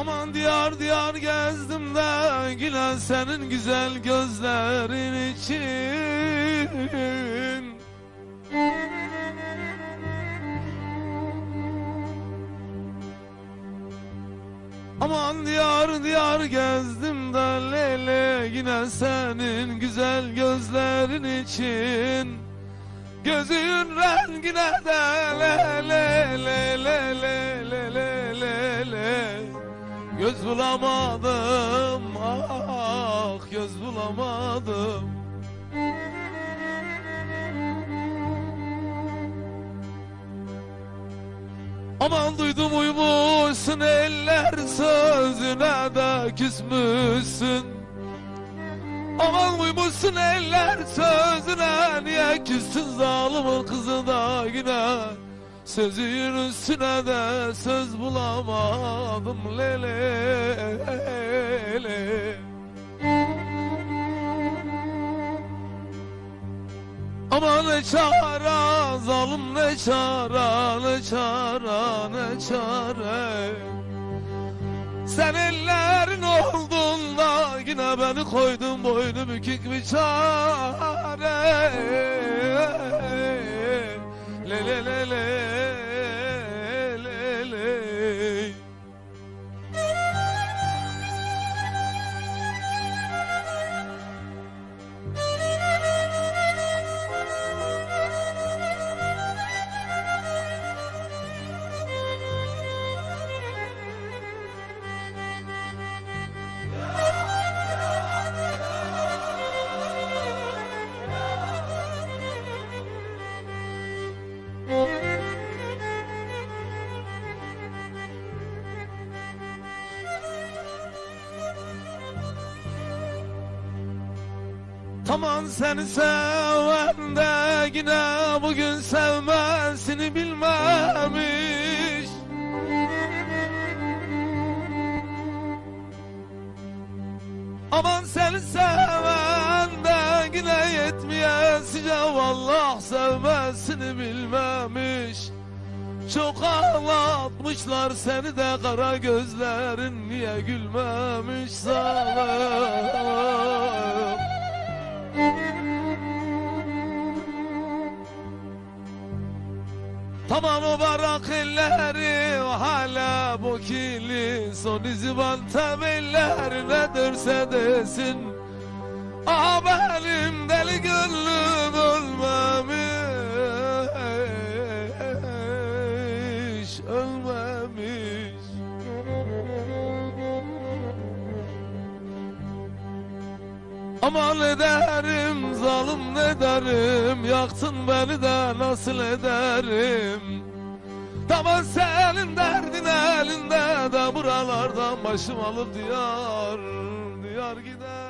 Aman diyar diyar gezdim de yine senin güzel gözlerin için. Aman diyar diyar gezdim de lele yine senin güzel gözlerin için. Gözün rengine de le le le Göz bulamadım ah göz bulamadım. Aman duydum uymuşsun eller sözüne de küsmüşsün. Aman uymuşsun eller sözüne Niye küstün zalimin kızı da yine Sözün üstüne de söz bulamadım lele le. Aman ne çare zalim ne çare ne çare ne çare sen ellerin olduğunda yine beni koydun boynu bükük bir çare Tamam seni seven de yine bugün sevmesini bilmemiş. Aman seni seven de yine yetmeyesice vallah sevmesini bilmemiş. Çok ağlatmışlar seni de kara gözlerin niye gülmemiş zalim Tamam o barak elleri hala bu kili Son izban temelleri ne derse desin. Ah benim deli gönlüm ölmemiş Ölmemiş Aman ne derim zalim ne derim Yaktın beni de nasıl ederim? Tamam senin derdin elinde de Buralardan başım alıp diyar Diyar gider